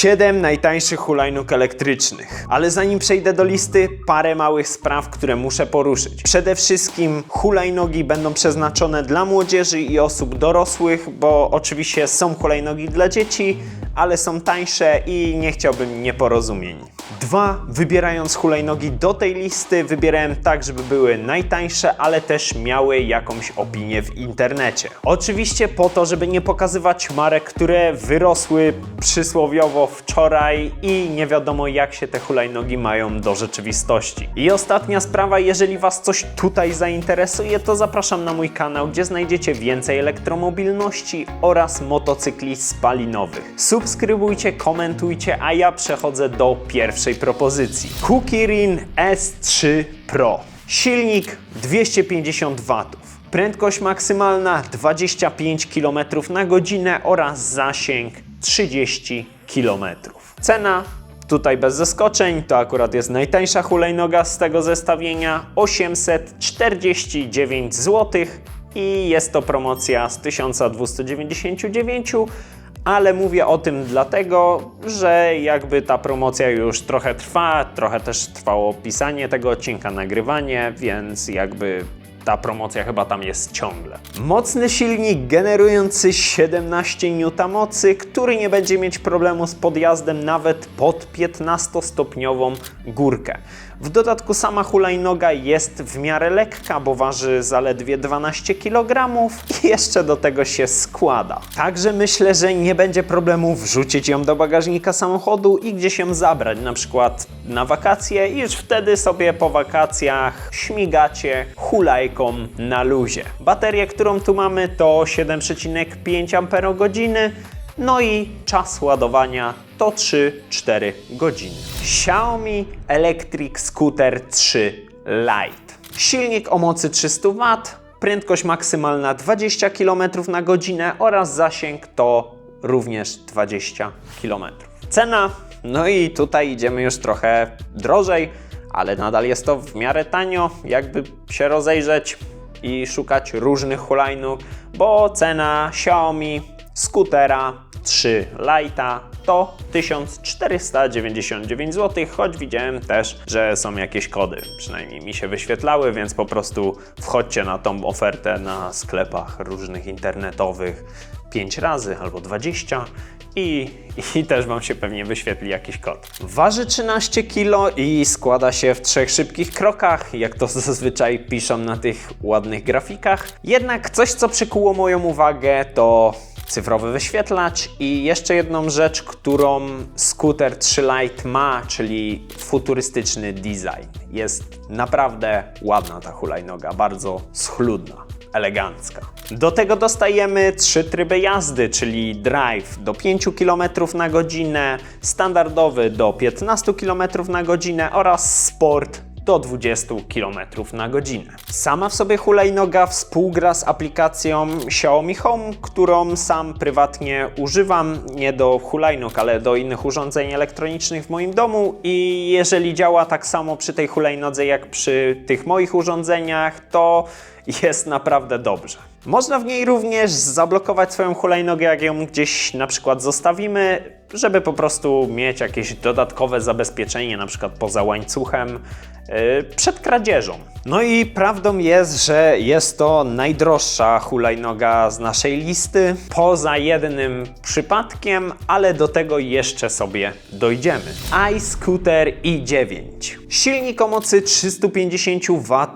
7 najtańszych hulajnóg elektrycznych. Ale zanim przejdę do listy, parę małych spraw, które muszę poruszyć. Przede wszystkim hulajnogi będą przeznaczone dla młodzieży i osób dorosłych, bo oczywiście są hulajnogi dla dzieci, ale są tańsze i nie chciałbym nieporozumień. Dwa, wybierając hulajnogi do tej listy, wybierałem tak, żeby były najtańsze, ale też miały jakąś opinię w internecie. Oczywiście po to, żeby nie pokazywać marek, które wyrosły przysłowiowo wczoraj i nie wiadomo jak się te hulajnogi mają do rzeczywistości. I ostatnia sprawa, jeżeli Was coś tutaj zainteresuje, to zapraszam na mój kanał, gdzie znajdziecie więcej elektromobilności oraz motocykli spalinowych. Subskrybujcie, komentujcie, a ja przechodzę do pierwszej propozycji. Kukirin S3 Pro. Silnik 250 W. Prędkość maksymalna 25 km na godzinę oraz zasięg 30 km. Cena tutaj bez zaskoczeń, to akurat jest najtańsza hulajnoga z tego zestawienia 849 zł i jest to promocja z 1299 ale mówię o tym dlatego, że jakby ta promocja już trochę trwa, trochę też trwało pisanie tego odcinka, nagrywanie, więc jakby ta promocja chyba tam jest ciągle. Mocny silnik generujący 17 N mocy, który nie będzie mieć problemu z podjazdem nawet pod 15-stopniową górkę. W dodatku sama hulajnoga jest w miarę lekka, bo waży zaledwie 12 kg i jeszcze do tego się składa. Także myślę, że nie będzie problemu wrzucić ją do bagażnika samochodu i gdzieś ją zabrać, na przykład na wakacje i już wtedy sobie po wakacjach śmigacie hulajką na luzie. Baterię, którą tu mamy to 7,5 Ah, no i czas ładowania to 3-4 godziny. Xiaomi Electric Scooter 3 Lite. Silnik o mocy 300 W, prędkość maksymalna 20 km na godzinę oraz zasięg to również 20 km. Cena, no i tutaj idziemy już trochę drożej, ale nadal jest to w miarę tanio, jakby się rozejrzeć i szukać różnych hulajnóg, bo cena Xiaomi skutera 3 Lite'a to 1499 zł, choć widziałem też, że są jakieś kody. Przynajmniej mi się wyświetlały, więc po prostu wchodźcie na tą ofertę na sklepach różnych internetowych 5 razy albo 20 i, i też Wam się pewnie wyświetli jakiś kod. Waży 13 kg i składa się w trzech szybkich krokach, jak to zazwyczaj piszą na tych ładnych grafikach. Jednak coś, co przykuło moją uwagę, to cyfrowy wyświetlacz i jeszcze jedną rzecz, którą skuter 3 Lite ma, czyli futurystyczny design. Jest naprawdę ładna ta hulajnoga, bardzo schludna elegancka. Do tego dostajemy trzy tryby jazdy, czyli drive do 5 km na godzinę, standardowy do 15 km na godzinę oraz sport do 20 km na godzinę. Sama w sobie hulajnoga współgra z aplikacją Xiaomi Home, którą sam prywatnie używam, nie do hulajnóg, ale do innych urządzeń elektronicznych w moim domu i jeżeli działa tak samo przy tej hulajnodze jak przy tych moich urządzeniach, to jest naprawdę dobrze. Można w niej również zablokować swoją hulajnogę, jak ją gdzieś na przykład zostawimy, żeby po prostu mieć jakieś dodatkowe zabezpieczenie, na przykład poza łańcuchem, yy, przed kradzieżą. No i prawdą jest, że jest to najdroższa hulajnoga z naszej listy, poza jednym przypadkiem, ale do tego jeszcze sobie dojdziemy. iScooter i9. Silnik o mocy 350 W,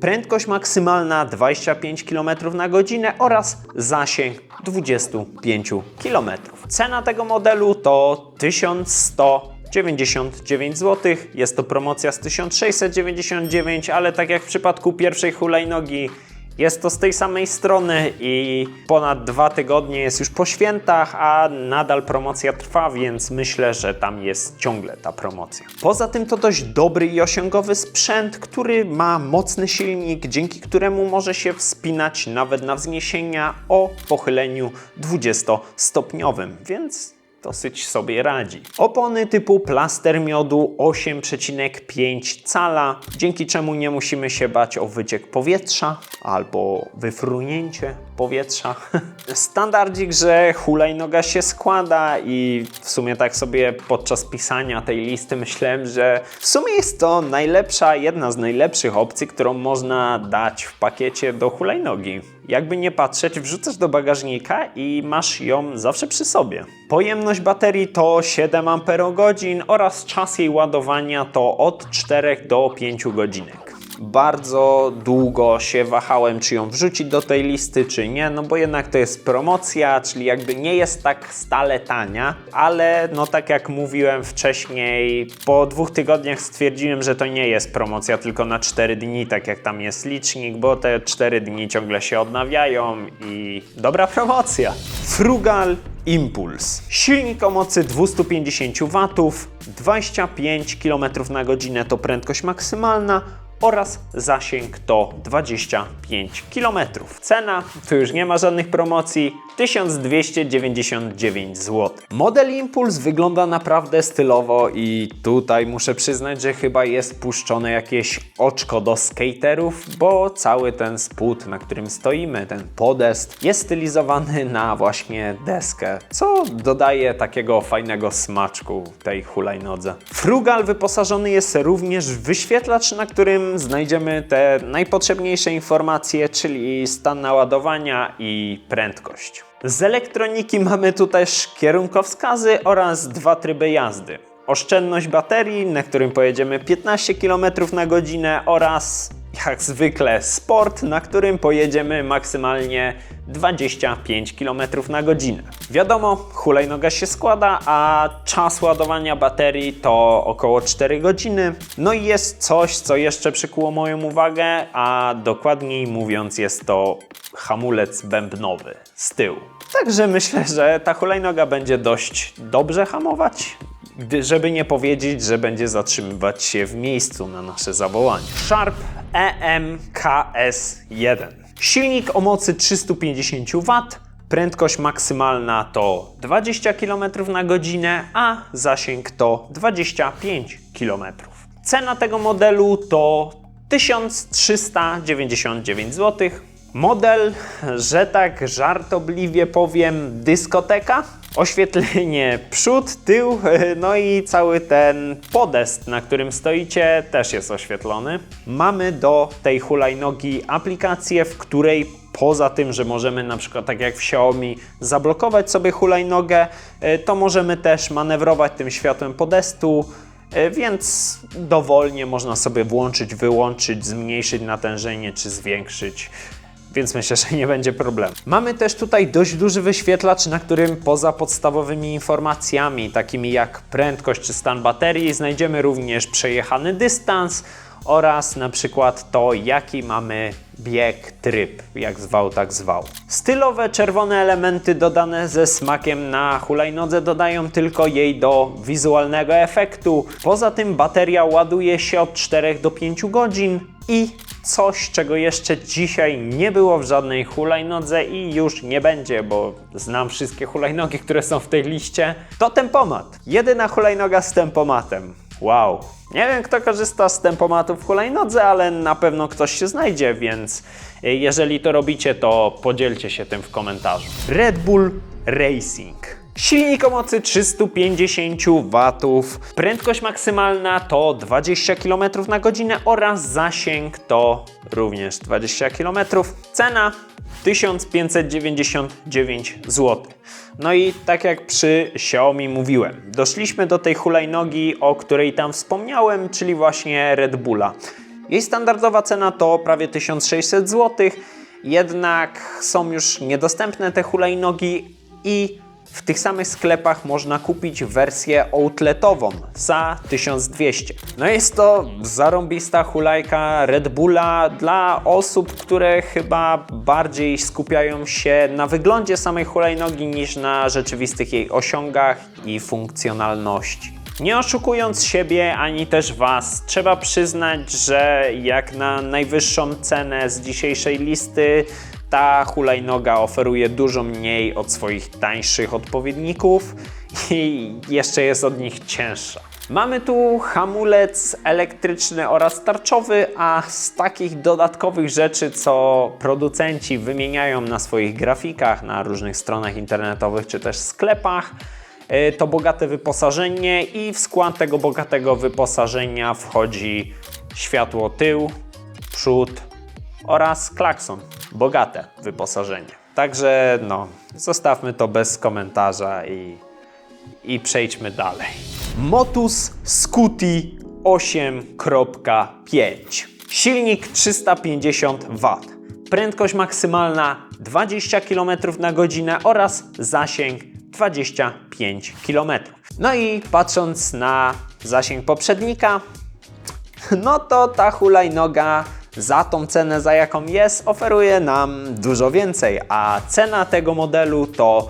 prędkość maksymalna 25 km na godzinę oraz zasięg 25 km. Cena tego modelu to 1199 zł. Jest to promocja z 1699, ale tak jak w przypadku pierwszej hulajnogi jest to z tej samej strony i ponad dwa tygodnie jest już po świętach, a nadal promocja trwa, więc myślę, że tam jest ciągle ta promocja. Poza tym to dość dobry i osiągowy sprzęt, który ma mocny silnik, dzięki któremu może się wspinać nawet na wzniesienia o pochyleniu 20-stopniowym, więc dosyć sobie radzi. Opony typu plaster miodu 8,5 cala, dzięki czemu nie musimy się bać o wyciek powietrza albo wyfrunięcie powietrza. Standardzik, że hulajnoga się składa i w sumie tak sobie podczas pisania tej listy myślałem, że w sumie jest to najlepsza, jedna z najlepszych opcji, którą można dać w pakiecie do hulajnogi. Jakby nie patrzeć, wrzucasz do bagażnika i masz ją zawsze przy sobie. Pojemność baterii to 7 Ah oraz czas jej ładowania to od 4 do 5 godzinek. Bardzo długo się wahałem, czy ją wrzucić do tej listy, czy nie, no bo jednak to jest promocja, czyli jakby nie jest tak stale tania, ale no tak jak mówiłem wcześniej, po dwóch tygodniach stwierdziłem, że to nie jest promocja tylko na 4 dni, tak jak tam jest licznik, bo te 4 dni ciągle się odnawiają i dobra promocja. Frugal Impuls. Silnik o mocy 250 W, 25 km na godzinę to prędkość maksymalna oraz zasięg to 25 km. Cena, tu już nie ma żadnych promocji, 1299 zł. Model Impuls wygląda naprawdę stylowo i tutaj muszę przyznać, że chyba jest puszczone jakieś oczko do skaterów, bo cały ten spód, na którym stoimy, ten podest, jest stylizowany na właśnie deskę, co dodaje takiego fajnego smaczku tej hulajnodze. Frugal wyposażony jest również w wyświetlacz, na którym znajdziemy te najpotrzebniejsze informacje, czyli stan naładowania i prędkość. Z elektroniki mamy tu też kierunkowskazy oraz dwa tryby jazdy. Oszczędność baterii, na którym pojedziemy 15 km na godzinę oraz jak zwykle sport, na którym pojedziemy maksymalnie 25 km na godzinę. Wiadomo, hulajnoga się składa, a czas ładowania baterii to około 4 godziny. No i jest coś, co jeszcze przykuło moją uwagę, a dokładniej mówiąc jest to hamulec bębnowy z tyłu. Także myślę, że ta hulajnoga będzie dość dobrze hamować, żeby nie powiedzieć, że będzie zatrzymywać się w miejscu na nasze zawołanie. Sharp E EMKS1. Silnik o mocy 350 W, prędkość maksymalna to 20 km na godzinę, a zasięg to 25 km. Cena tego modelu to 1399 zł. Model, że tak żartobliwie powiem, dyskoteka. Oświetlenie przód, tył, no i cały ten podest, na którym stoicie, też jest oświetlony. Mamy do tej hulajnogi aplikację, w której poza tym, że możemy na przykład tak jak w Xiaomi zablokować sobie hulajnogę, y, to możemy też manewrować tym światłem podestu, y, więc dowolnie można sobie włączyć, wyłączyć, zmniejszyć natężenie czy zwiększyć więc myślę, że nie będzie problemu. Mamy też tutaj dość duży wyświetlacz, na którym poza podstawowymi informacjami, takimi jak prędkość czy stan baterii, znajdziemy również przejechany dystans oraz na przykład to, jaki mamy bieg, tryb, jak zwał, tak zwał. Stylowe czerwone elementy dodane ze smakiem na hulajnodze dodają tylko jej do wizualnego efektu. Poza tym bateria ładuje się od 4 do 5 godzin i coś, czego jeszcze dzisiaj nie było w żadnej hulajnodze i już nie będzie, bo znam wszystkie hulajnogi, które są w tej liście, to tempomat. Jedyna hulajnoga z tempomatem. Wow. Nie wiem, kto korzysta z tempomatu w hulajnodze, ale na pewno ktoś się znajdzie, więc y, jeżeli to robicie, to podzielcie się tym w komentarzu. Red Bull Racing. Silnik o mocy 350 W, prędkość maksymalna to 20 km na godzinę oraz zasięg to również 20 km. Cena 1599 zł. No i tak jak przy Xiaomi mówiłem, doszliśmy do tej hulajnogi, o której tam wspomniałem, czyli właśnie Red Bulla. Jej standardowa cena to prawie 1600 zł, jednak są już niedostępne te hulajnogi i w tych samych sklepach można kupić wersję outletową za 1200. No jest to zarąbista hulajka Red Bulla dla osób, które chyba bardziej skupiają się na wyglądzie samej hulajnogi niż na rzeczywistych jej osiągach i funkcjonalności. Nie oszukując siebie ani też Was, trzeba przyznać, że jak na najwyższą cenę z dzisiejszej listy, ta hulajnoga oferuje dużo mniej od swoich tańszych odpowiedników i jeszcze jest od nich cięższa. Mamy tu hamulec elektryczny oraz tarczowy, a z takich dodatkowych rzeczy, co producenci wymieniają na swoich grafikach, na różnych stronach internetowych czy też sklepach, y, to bogate wyposażenie i w skład tego bogatego wyposażenia wchodzi światło tył, przód oraz klakson. Bogate wyposażenie. Także no, zostawmy to bez komentarza i, i przejdźmy dalej. Motus Scuti 8.5 Silnik 350 W Prędkość maksymalna 20 km na godzinę oraz zasięg 25 km. No i patrząc na zasięg poprzednika, no to ta hulajnoga za tą cenę, za jaką jest, oferuje nam dużo więcej, a cena tego modelu to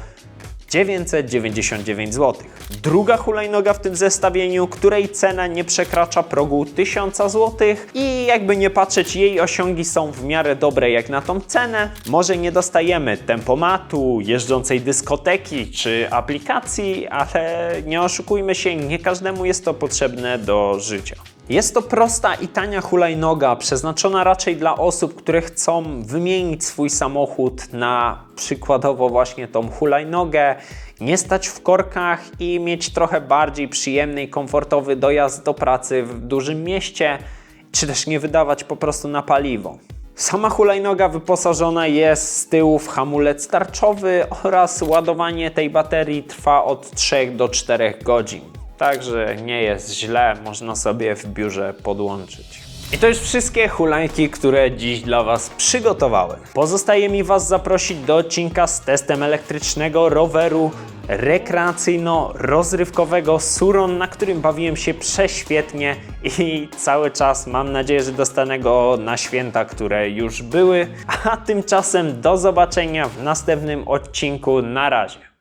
999 zł. Druga hulajnoga w tym zestawieniu, której cena nie przekracza progu 1000 zł i jakby nie patrzeć, jej osiągi są w miarę dobre jak na tą cenę. Może nie dostajemy tempomatu, jeżdżącej dyskoteki czy aplikacji, ale nie oszukujmy się, nie każdemu jest to potrzebne do życia. Jest to prosta i tania hulajnoga, przeznaczona raczej dla osób, które chcą wymienić swój samochód na przykładowo właśnie tą hulajnogę, nie stać w korkach i mieć trochę bardziej przyjemny i komfortowy dojazd do pracy w dużym mieście, czy też nie wydawać po prostu na paliwo. Sama hulajnoga wyposażona jest z tyłu w hamulec tarczowy oraz ładowanie tej baterii trwa od 3 do 4 godzin. Także nie jest źle, można sobie w biurze podłączyć. I to już wszystkie hulajki, które dziś dla Was przygotowałem. Pozostaje mi Was zaprosić do odcinka z testem elektrycznego roweru rekreacyjno-rozrywkowego Suron, na którym bawiłem się prześwietnie i cały czas mam nadzieję, że dostanę go na święta, które już były. A tymczasem do zobaczenia w następnym odcinku. Na razie.